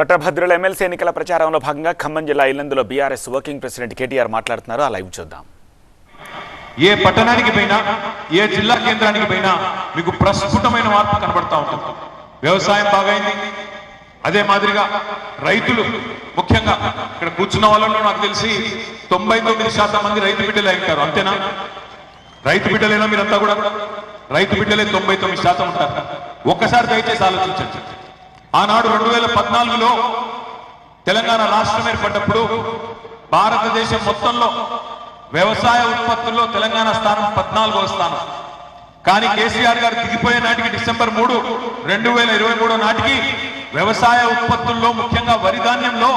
పట్టభద్రుల ఎమ్మెల్సీ ఎన్నికల ప్రచారంలో భాగంగా ఖమ్మం జిల్లా ఇల్లందులో బీఆర్ఎస్ వర్కింగ్ ప్రెసిడెంట్ కేటీఆర్ మాట్లాడుతున్నారు. ఆ లైవ్ చూద్దాం. ఏ పట్టణానికి పోయినా ఏ జిల్లా కేంద్రానికి పోయినా మీకు ప్రస్ఫుటమైన మార్పు కనబడతా ఉంటుంది. వ్యవసాయం బాగైంది. అదే మాదిరిగా రైతులు ముఖ్యంగా ఇక్కడ కూర్చున్న వాళ్ళలో నాకు తెలిసి తొంభై తొమ్మిది శాతం మంది రైతు బిడ్డలే ఉంటారు. అంతేనా? రైతు బిడ్డలేనా మీరంతా కూడా రైతు బిడ్డలే తొంభై తొమ్మిది శాతం ఉంటారు. ఒక్కసారి దయచేసి ఆలోచించండి. ఆనాడు రెండు వేల పద్నాలుగులో తెలంగాణ రాష్ట్రం ఏర్పడ్డప్పుడు భారతదేశం మొత్తంలో వ్యవసాయ ఉత్పత్తుల్లో తెలంగాణ స్థానం పద్నాలుగో స్థానం. కానీ కేసీఆర్ గారు దిగిపోయే నాటికి డిసెంబర్ మూడు రెండు వేల ఇరవై మూడో నాటికి వ్యవసాయ ఉత్పత్తుల్లో ముఖ్యంగా వరి ధాన్యంలో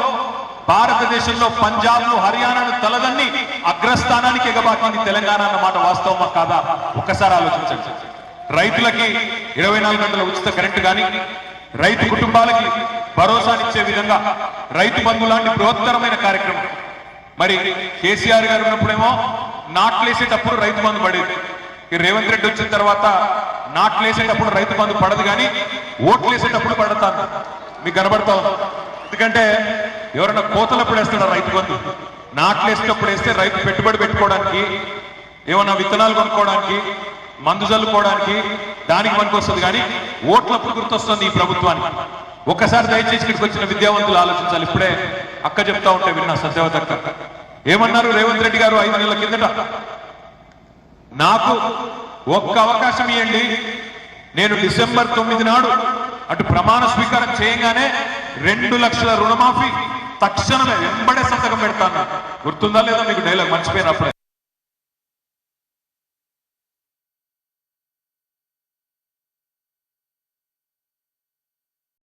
భారతదేశంలో పంజాబ్ హర్యానాను తలదన్ని అగ్రస్థానానికి ఎగబాకింది తెలంగాణ అన్నమాట వాస్తవమా కాదా? ఒక్కసారి ఆలోచించండి. రైతులకి ఇరవై నాలుగు గంటల ఉచిత కరెంటు కానీ రైతు కుటుంబాలకి భరోసానిచ్చే విధంగా రైతు బంధు లాంటి బృహత్తరమైన కార్యక్రమం. మరి కేసీఆర్ గారు ఉన్నప్పుడేమో నాట్లేసేటప్పుడు రైతు బంధు పడేది. ఈ రేవంత్ రెడ్డి వచ్చిన తర్వాత నాట్లేసేటప్పుడు రైతు బంధు పడదు కానీ ఓట్లేసేటప్పుడు పడతాను. మీకు కనబడతా ఎందుకంటే ఎవరైనా కోతలప్పుడు వేస్తాడు రైతు బంధు? నాట్లేసేటప్పుడు వేస్తే రైతు పెట్టుబడి పెట్టుకోవడానికి ఏమన్నా విత్తనాలు కొనుక్కోవడానికి మందు చల్లుకోవడానికి దానికి పనికొస్తుంది కానీ ఓట్లప్పుడు గుర్తొస్తుంది ఈ ప్రభుత్వానికి. ఒక్కసారి దయచేసి ఇక్కడికి వచ్చిన విద్యావంతులు ఆలోచించాలి. ఇప్పుడే అక్క చెప్తా ఉంటే విన్నా సత్యవత అక్క. ఏమన్నారు రేవంత్ రెడ్డి గారు ఐదు నెలల కిందట? నాకు ఒక్క అవకాశం ఇవ్వండి నేను డిసెంబర్ తొమ్మిది నాడు అటు ప్రమాణ స్వీకారం చేయగానే రెండు లక్షల రుణమాఫీ తక్షణమే వెంబడే సంతకం పెడతాను. గుర్తుందా లేదా మీకు డైలాగ్? మర్చిపోయినప్పుడు